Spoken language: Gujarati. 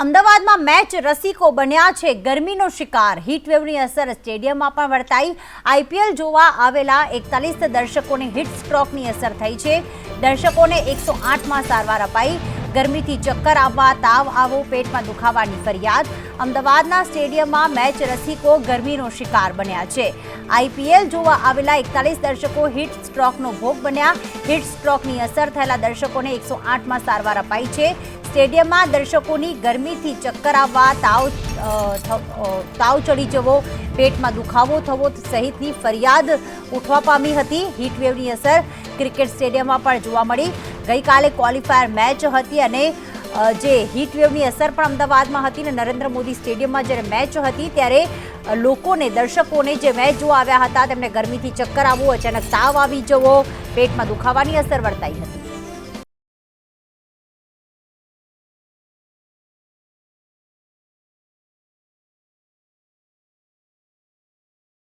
અમદાવાદમાં મેચ રસિકો બન્યા છે. ગરમીનો શિકાર. હીટવેવની અસર સ્ટેડિયમમાં પણ વર્તાઈ. આઈપીએલ જોવા આવેલા એકતાલીસ દર્શકોને હીટ સ્ટ્રોકની અસર થઈ છે. દર્શકોને એકસો આઠમાં સારવાર અપાઈ. ગરમીથી ચક્કર આવવા, તાવ આવો, પેટમાં દુખાવાની ફરિયાદ. અમદાવાદના સ્ટેડિયમમાં મેચ રસિકો ગરમીનો શિકાર બન્યા છે. આઈપીએલ જોવા આવેલા એકતાલીસ દર્શકો હીટ સ્ટ્રોકનો ભોગ બન્યા. હીટ સ્ટ્રોકની અસર થયેલા દર્શકોને એકસો આઠમાં સારવાર અપાઈ છે. સ્ટેડિયમમાં દર્શકોની ગરમીથી ચક્કર આવવા, તાવ તાવ ચડી જવો, પેટમાં દુખાવો થવો સહિતની ફરિયાદ ઉઠવા પામી હતી. હીટવેવની અસર ક્રિકેટ સ્ટેડિયમમાં પણ જોવા મળી. ગઈકાલે ક્વોલિફાયર મેચ હતી અને જે હીટવેવની અસર પણ અમદાવાદમાં હતી અને નરેન્દ્ર મોદી સ્ટેડિયમમાં જ્યારે મેચ હતી ત્યારે લોકોને, દર્શકોને જે મેચ જોવા આવ્યા હતા તેમને ગરમીથી ચક્કર આવવું, અચાનક તાવ આવી જવો, પેટમાં દુખાવાની અસર વર્તાઈ હતી.